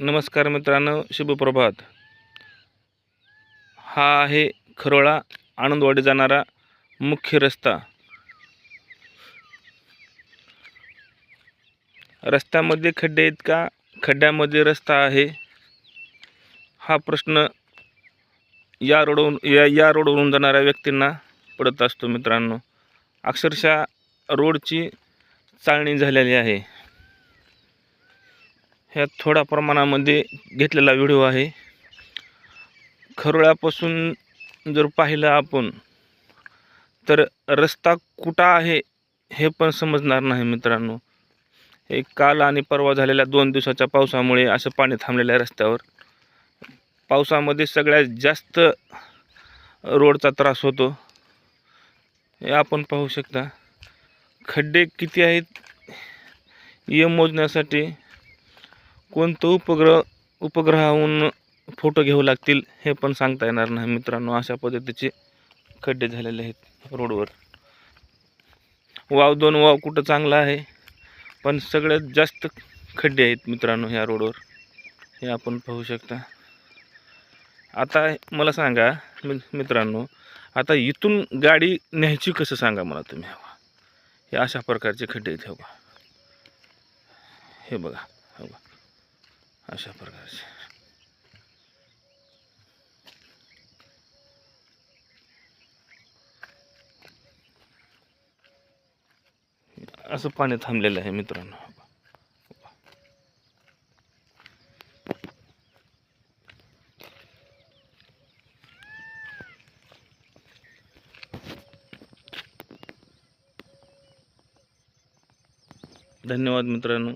नमस्कार मित्रांनो शुभप्रभात. हा आहे खरोळा आनंदवाडी जाणारा मुख्य रस्ता. रस्त्यामध्ये खड्डे आहेत का? खड्ड्यामध्ये रस्ता आहे. हा प्रश्न या रोडवरून या या रोडवरून जाणाऱ्या व्यक्तींना पडत असतो मित्रांनो. अक्षरशः रोडची चाळणी झालेली आहे. ह्या थोड्या प्रमाणामध्ये घेतलेला व्हिडिओ आहे. खरोळ्यापासून जर पाहिलं आपण तर रस्ता कुठं आहे हे पण समजणार नाही मित्रांनो. हे काल आणि परवा झालेल्या दोन दिवसाच्या पावसामुळे असं पाणी थांबलेलं आहे रस्त्यावर. पावसामध्ये सगळ्यात जास्त रोडचा त्रास होतो. हे आपण पाहू शकता. खड्डे किती आहेत हे मोजण्यासाठी कोणतं उपग्रह उपग्रहाहून फोटो घेऊ लागतील हे पण सांगता येणार नाही मित्रांनो. अशा पद्धतीचे खड्डे झालेले आहेत रोडवर. वाव दोन वाव कुठं चांगला आहे पण सगळ्यात जास्त खड्डे आहेत मित्रांनो ह्या रोडवर. हे आपण पाहू शकता. आता मला सांगा मि मित्रांनो आता इथून गाडी न्यायची कसं सांगा मला तुम्ही? हवा हे अशा प्रकारचे खड्डे आहेत हे बघा. हे बघा हे बघा. अशा प्रकारचे. असं पाणी थांबलेलं आहे मित्रांनो. धन्यवाद मित्रांनो.